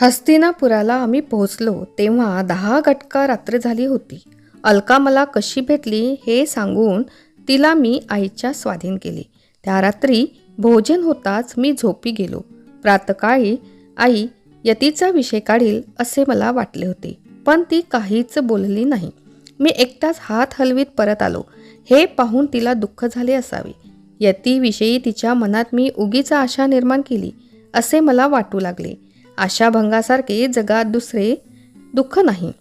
हस्तिनापुराला आम्ही पोहोचलो तेव्हा दहा गटका रात्र झाली होती. अलका मला कशी भेटली हे सांगून तिला मी आईच्या स्वाधीन केले. त्या रात्री भोजन होताच मी झोपी गेलो. प्रातकाळी आई यतीचा विषय काढील असे मला वाटले होते पण ती काहीच बोलली नाही. मी एकटाच हात हलवीत परत आलो. हे पाहून तिला दुःख झाले असावे. यतीविषयी तिच्या मनात मी उगीच आशा निर्माण केली असे मला वाटू लागले. आशाभंगासारखे जगात दुसरे दुःख नाही.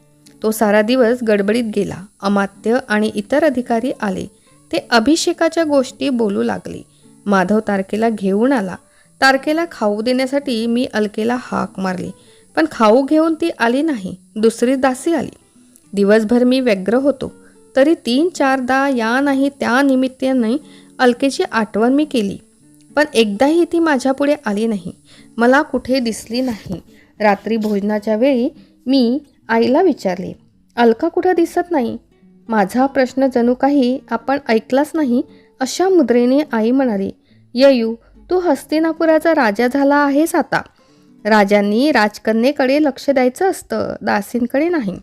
तो सारा दिवस गडबडीत गेला. अमात्य आणि इतर अधिकारी आले. ते अभिषेकाच्या गोष्टी बोलू लागले. माधव तारकेला घेऊन आला. तारकेला खाऊ देण्यासाठी मी अलकेला हाक मारली. पण खाऊ घेऊन ती आली नाही. दुसरी दासी आली. दिवसभर मी व्यग्र होतो. तरी तीन चारदा या नाही त्या निमित्ताने अलकेची आठवण मी केली. पण एकदाही ती माझ्यापुढे आली नाही. मला कुठे दिसली नाही. रात्री भोजनाच्या वेळी मी आईला विचारले अलका कुठं दिसत नाही? माझा प्रश्न जणू काही आपण ऐकलाच नाही अशा मुद्रेने आई म्हणाली ययू तू हस्तिनापुराचा राजा झाला आहेस आता. राजांनी राजकन्येकडे लक्ष द्यायचं असतं दासींकडे नाही.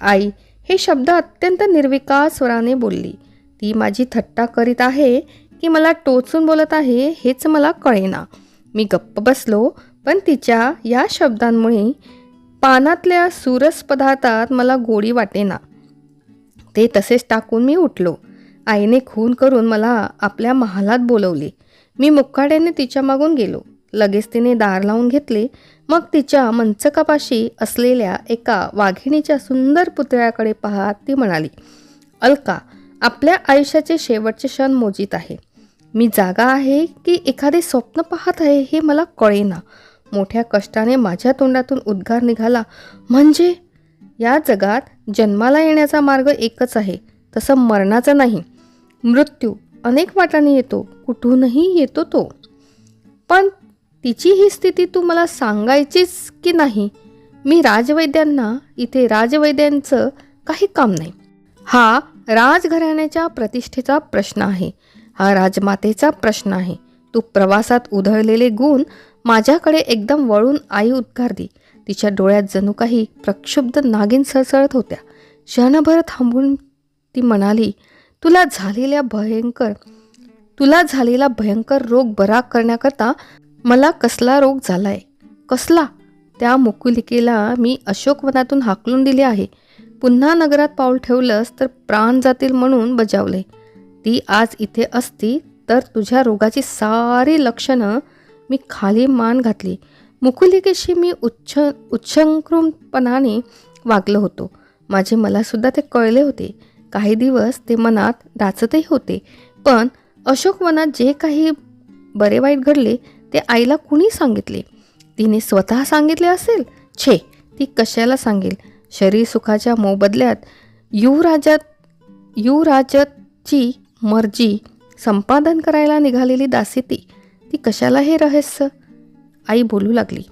आई हे शब्द अत्यंत निर्विकार स्वराने बोलली ती माझी थट्टा करीत आहे की मला टोचून बोलत आहे हेच मला कळेना. मी गप्प बसलो पण तिच्या या शब्दांमुळे पानातल्या सुरस पदार्थात मला गोडी वाटेना. ते तसेच टाकून मी उठलो. आईने खून करून मला आपल्या महालात बोलवले. मी मुक्काड्याने तिच्या मागून गेलो. लगेच तिने दार लावून घेतले. मग तिच्या मंचकापाशी असलेल्या एका वाघिणीच्या सुंदर पुतळ्याकडे पाहत ती म्हणाली अलका आपल्या आयुष्याचे शेवटचे क्षण मोजीत आहे. मी जागा आहे की एखादे स्वप्न पाहत आहे हे मला कळेना. मोठ्या कष्टाने माझ्या तोंडातून उद्गार निघाला. म्हणजे? या जगात जन्माला येण्याचा मार्ग एकच आहे. तसं मरणाचा नाही. मृत्यू अनेक वाटाने येतो. कुठूनही येतो तो. पण तिची ही स्थिती तू मला सांगायचीच की नाही? मी राजवैद्यांना इथे राजवैद्यांचं काही काम नाही. हा राजघराण्याच्या प्रतिष्ठेचा प्रश्न आहे. हा राजमातेचा प्रश्न आहे. तू प्रवासात उधळलेले गुण माझ्याकडे एकदम वळून आई उद्गारली. तिच्या डोळ्यात जणू काही प्रक्षुब्ध नागिन सळसळत होत्या. क्षणभर थांबून ती म्हणाली तुला झालेल्या भयंकर तुला झालेला भयंकर रोग बरा करण्याकरता मला कसला रोग झालाय? कसला त्या मुकुलिकेला मी अशोकवनातून हाकलून दिले आहे. पुन्हा नगरात पाऊल ठेवलंस तर प्राण जातील म्हणून बजावले. ती आज इथे असती तर तुझ्या रोगाची सारी लक्षणं मी खाली मान घातली. मुकुलिकेशी मी उच्छ उच्छृंखलपणाने वागलो होतो. माझे मलासुद्धा ते कळले होते. काही दिवस ते मनात डाचतही होते. पण अशोकवनात जे काही बरे वाईट घडले ते आईला कुणी सांगितले? तिने स्वतः सांगितले असेल? छे ती कशाला सांगेल? शरीर सुखाच्या मोबदल्यात युवराजात युवराजाची मर्जी. संपादन करायला निघालेली दासी ती ती कशाला हे रहस्य? आई बोलू लागली.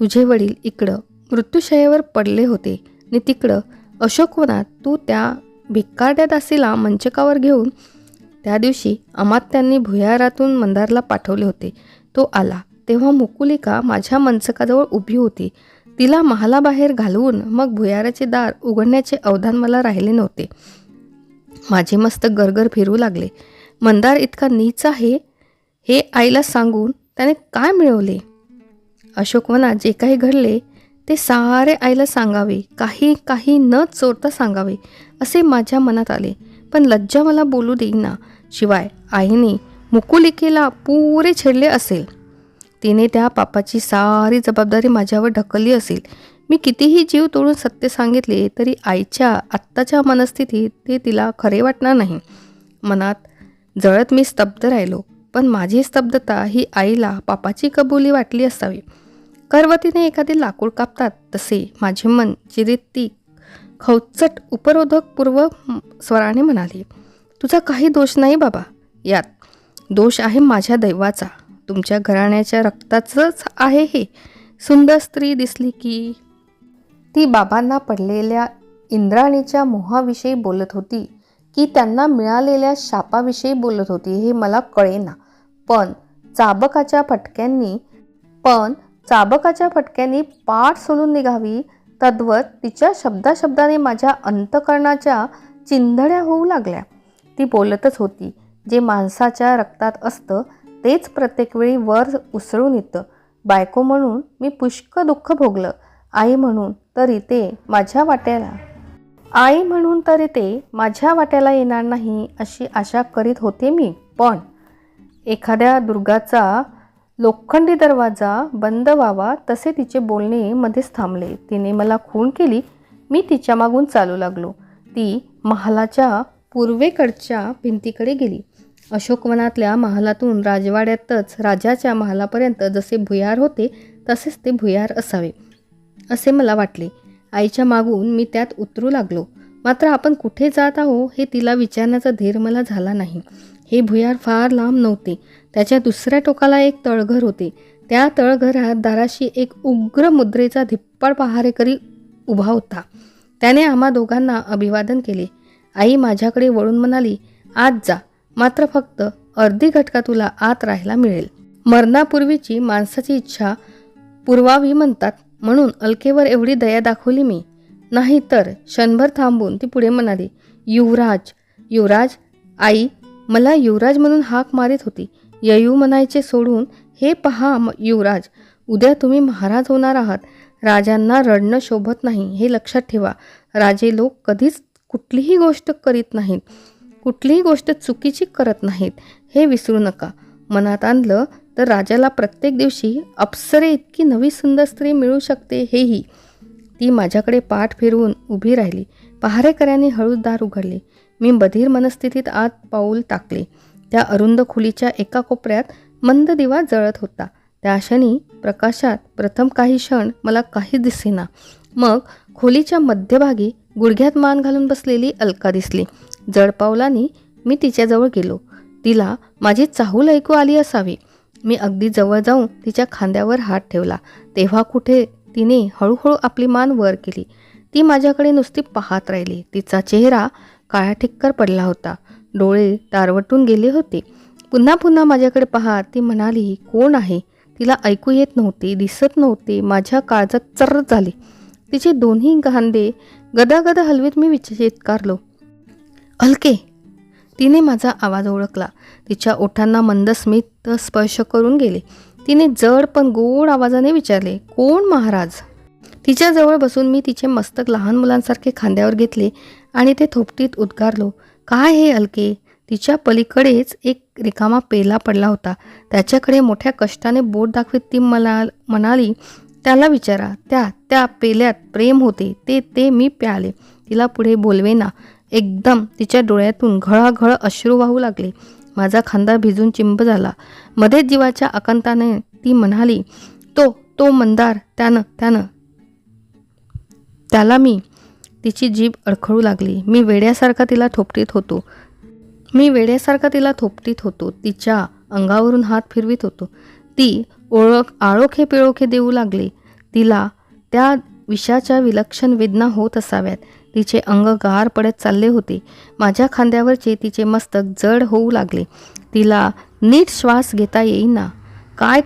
तुझे वडील इकडं मृत्यूशयेवर पडले होते आणि तिकडं अशोकवनात तू त्या भिक्कारड्या दासीला मंचकावर घेऊन त्या दिवशी अमात्यांनी भुयारातून मंदारला पाठवले होते. तो आला. तेव्हा मुकुलिका माझ्या मंचकाजवळ उभी होती. तिला महालाबाहेर घालवून मग भुयाराचे दार उघडण्याचे अवधान मला राहिले नव्हते. माझे मस्त गरगर फिरू लागले. मंदार इतका नीच आहे हे आईला सांगून त्याने काय मिळवले? अशोकवनात जे काही घडले ते सारे आईला सांगावे काही काही न चोरता सांगावे असे माझ्या मनात आले. पण लज्जा मला बोलू देईना. शिवाय आईने मुकुलिकेला पुरे छेडले असेल. तिने त्या पापाची सारी जबाबदारी माझ्यावर ढकलली असेल. मी कितीही जीव तोडून सत्य सांगितले तरी आईच्या आत्ताच्या मनस्थितीत ते तिला खरे वाटणार नाही. मनात जळत मी स्तब्ध राहिलो पण माझी स्तब्धता ही आईला पापाची कबुली वाटली असावी. करवतीने एखादे लाकूड कापतात तसे माझे मन चिरीत ती खवचट उपरोधकपूर्व स्वराने म्हणाली तुझा काही दोष नाही बाबा यात दोष आहे माझ्या दैवाचा. तुमच्या घराण्याच्या रक्ताचंच आहे हे. सुंदर स्त्री दिसली की ती बाबांना पडलेल्या इंद्राणीच्या मोहाविषयी बोलत होती की त्यांना मिळालेल्या शापाविषयी बोलत होती हे मला कळेना. पण चाबकाच्या फटक्यांनी पण चाबकाच्या फटक्यांनी पाठ सोलून निघावी तद्वत तिच्या शब्दाशब्दाने माझ्या अंतकरणाच्या चिंधड्या होऊ लागल्या. ती बोलतच होती जे माणसाच्या रक्तात असतं तेच प्रत्येक वेळी वर उसळून येतं. बायको म्हणून मी पुष्कळ दुःख भोगलं. आई म्हणून तरी ते माझ्या वाट्याला. आई म्हणून तरी ते माझ्या वाट्याला येणार नाही अशी आशा करीत होते मी. पण एखाद्या दुर्गाचा लोखंडी दरवाजा बंद व्हावा तसे तिचे बोलणे मध्येच थांबले. तिने मला खून केली. मी तिच्या मागून चालू लागलो. ती महालाच्या पूर्वेकडच्या भिंतीकडे गेली. अशोकवनातल्या महालातून राजवाड्यातच राजाच्या महालापर्यंत जसे भुयार होते तसेच ते भुयार असावे. असे मला वाटले. आईच्या मागून मी त्यात उतरू लागलो. मात्र आपण कुठे जात आहो हे तिला विचारण्याचा धीर मला झाला नाही. हे भुयार फार लांब नव्हते. त्याच्या दुसऱ्या टोकाला एक तळघर होते. त्या तळघरात दाराशी एक उग्र मुद्रेचा धिप्पड पहारेकरी उभा होता. त्याने आम्हा दोघांना अभिवादन केले. आई माझ्याकडे वळून म्हणाली आत जा. मात्र फक्त अर्धी घटका तुला आत राहायला मिळेल. मरणापूर्वीची माणसाची इच्छा पुरवावी म्हणतात. म्हणून अलकेवर एवढी दया दाखवली मी. नाही तर क्षणभर थांबून ती पुढे म्हणाली युवराज युवराज आई मला युवराज म्हणून हाक मारित होती. ययू म्हणायचे सोडून हे पहा म- युवराज उद्या तुम्ही महाराज होणार आहात. राजांना रडणं शोभत नाही हे लक्षात ठेवा. राजे लोक कधीच कुठलीही गोष्ट करीत नाहीत. कुठलीही गोष्ट चुकीची करत नाहीत. हे विसरू नका. मनात आणलं तर राजाला प्रत्येक दिवशी अप्सरे इतकी नवी सुंदर स्त्री मिळू शकते हेही. ती माझ्याकडे पाठ फिरवून उभी राहिली. पहारेकऱ्यांनी हळूद दार उघडले. मी बधीर मनस्थितीत आत पाऊल टाकले. त्या अरुंद खोलीच्या एका कोपऱ्यात मंद दिवा जळत होता. त्या क्षणी प्रकाशात प्रथम काही क्षण मला काहीच दिसेना. मग खोलीच्या मध्यभागी गुडघ्यात मान घालून बसलेली अलका दिसली. जळपावलानी मी तिच्याजवळ गेलो. तिला माझी चाहूल ऐकू आली असावी. मी अगदी जवळ जाऊन तिच्या खांद्यावर हात ठेवला. तेव्हा कुठे तिने हळूहळू आपली मान वर केली. ती माझ्याकडे नुसती पाहत राहिली. तिचा चेहरा काळा ठिक्कर पडला होता. डोळे तारवटून गेले होते. पुन्हा पुन्हा माझ्याकडे पाहत ती म्हणाली कोण आहे? तिला ऐकू येत नव्हते दिसत नव्हते. माझ्या काळजात चर्र झाले. तिचे दोन्ही गांदे गदागदा हलवीत मी विचितकारलो अलके तिने माझा आवाज ओळखला. तिच्या ओठांना मंद स्मित स्पर्श करून गेले. तिने जड पण गोड आवाजाने विचारले कोण महाराज? तिच्याजवळ बसून मी तिचे मस्तक लहान मुलांसारखे खांद्यावर घेतले आणि ते थोपटीत उद्गारलो काय हे अलके? तिच्या पलीकडेच एक रिकामा पेला पडला होता. त्याच्याकडे मोठ्या कष्टाने बोट दाखवीत ती मला म्हणाली त्याला विचारा. त्या त्या पेल्यात प्रेम होते. ते ते मी प्याले. तिला पुढे बोलवेना एकदम तिच्या डोळ्यातून घळाघळ अश्रू वाहू लागले. माझा खांदा भिजून चिंब झाला. मध्येच जीवाच्या आकांताने ती म्हणाली तो तो मंदार त्यानं त्यानं. त्याला मी तिची जीभ अडखळू लागली. मी वेड्यासारखा तिला थोपटीत होतो. मी वेड्यासारखा तिला थोपटीत होतो. तिच्या अंगावरून हात फिरवीत होतो. ती ओळख आळोखे पिळोखे देऊ लागली. तिला त्या विषाच्या विलक्षण वेदना होत असाव्यात. तिचे अंग गार पडत चालले होते. माझ्या खांद्यावरचे तिचे मस्तक जड होऊ लागले. तिला नीट श्वास घेता येईना. काय